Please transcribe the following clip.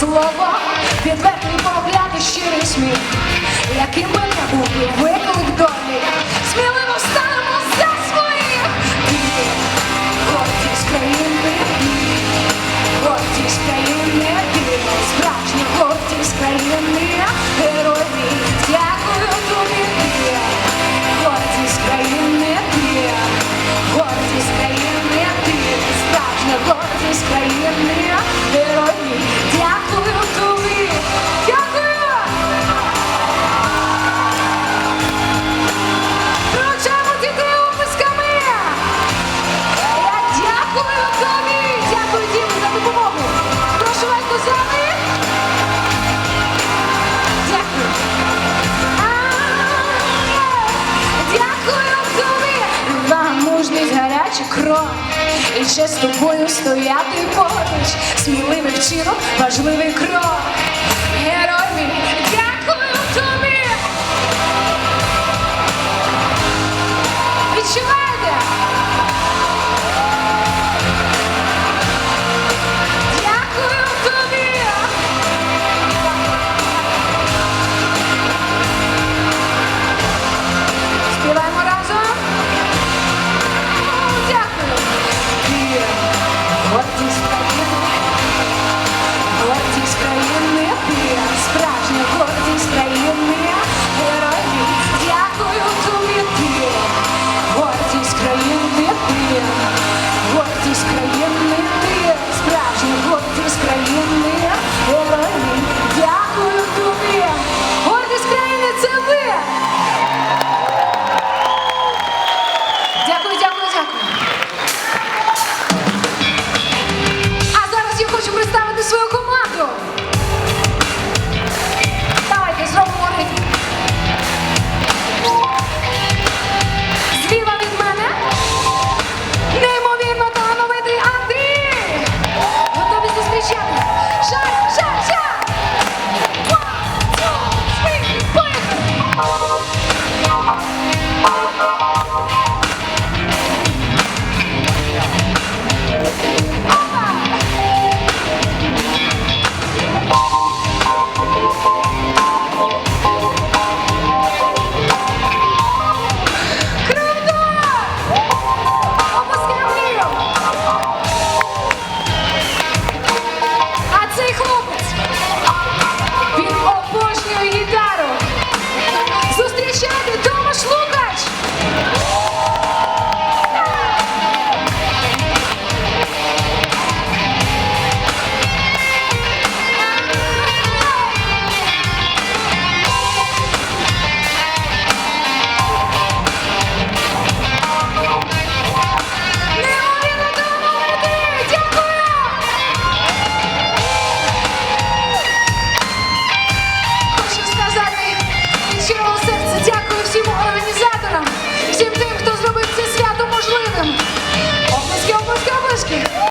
слово, відвертий погляд і щирий сміх, яким би не був виклик долі, сміливо станемо за своїх. Ти гордість країни, гордість країни, справжня гордість країни, герой мій, дякую тобі, гордість країни, гордість країни, справжня гордість країни, кров. І ще з тобою стояти поруч. Сміливий вчинок, важливий крок.